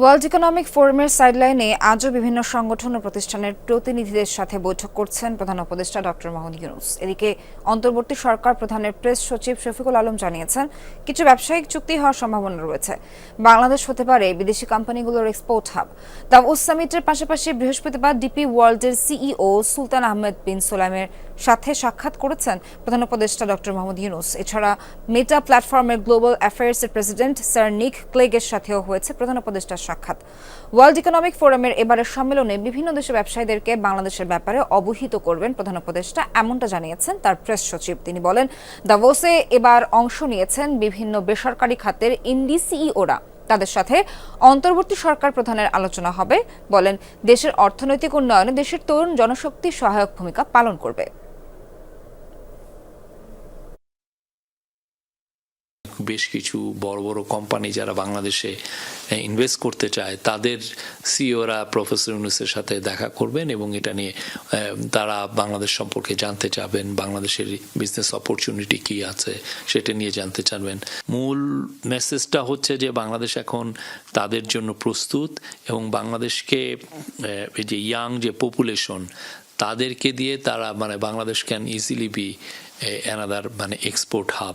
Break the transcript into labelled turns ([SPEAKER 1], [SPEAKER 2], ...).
[SPEAKER 1] World economic ফোরামের সাইডলাইনে আজও বিভিন্ন সংগঠন ও প্রতিষ্ঠানের প্রতিনিধিদের সাথে বৈঠক করছেন প্রধান উপদেষ্টা ডক্টর মোহাম্মদ ইউনুস। এদিকে অন্তর্বর্তী সরকার প্রধানের প্রেস সচিব শফিকুল আলম জানিয়েছেন, কিছু ব্যবসায়িক চুক্তি হওয়ার সম্ভাবনা রয়েছে। বাংলাদেশ হতে পারে বিদেশি কোম্পানিগুলোর এক্সপোর্ট হাব দাভোস সামিটের পাশাপাশি বৃহস্পতিবার ডিপি ওয়ার্ল্ডের সিইও সুলতান আহমেদ বিন সোলামের সাথে সাক্ষাৎ করেছেন প্রধান উপদেষ্টা ডক্টর মোহাম্মদ ইউনুস। এছাড়া মেটা প্ল্যাটফর্মের গ্লোবাল অ্যাফেয়ার্সের প্রেসিডেন্ট স্যার নিক ক্লেগের সাথেও হয়েছে প্রধান উপদেষ্টার সাক্ষাৎ। ওয়ার্ল্ড ইকোনমিক ফোরামের এবারের সম্মেলনে বিভিন্ন দেশের ব্যবসায়ীদেরকে বাংলাদেশের ব্যাপারে অবহিত করবেন প্রধান উপদেষ্টা, এমনটা জানিয়েছেন তার প্রেস সচিব। তিনি বলেন, দাভোসে এবার অংশ নিয়েছেন বিভিন্ন বেসরকারি খাতের ইন্ডি সিইওরা। তাদের সাথে অন্তর্বর্তী সরকার প্রধানের আলোচনা হবে। বলেন, দেশের অর্থনৈতিক উন্নয়নে দেশের তরুণ জনশক্তি সহায়ক ভূমিকা পালন করবে।
[SPEAKER 2] বেশ কিছু বড় বড় কোম্পানি যারা বাংলাদেশে ইনভেস্ট করতে চায়, তাদের সিওরা প্রফেসর ইউনুসের সাথে দেখা করবেন এবং এটা নিয়ে তারা বাংলাদেশ সম্পর্কে জানতে চাবেন, বাংলাদেশের বিজনেস অপরচুনিটি কি আছে সেটা নিয়ে জানতে চাবেন। মূল মেসেজটা হচ্ছে যে বাংলাদেশ এখন তাদের জন্য প্রস্তুত এবং বাংলাদেশকে এই যে ইয়াং যে পপুলেশন তাদেরকে দিয়ে তারা মানে Bangladesh can easily be another মানে এক্সপোর্ট হাব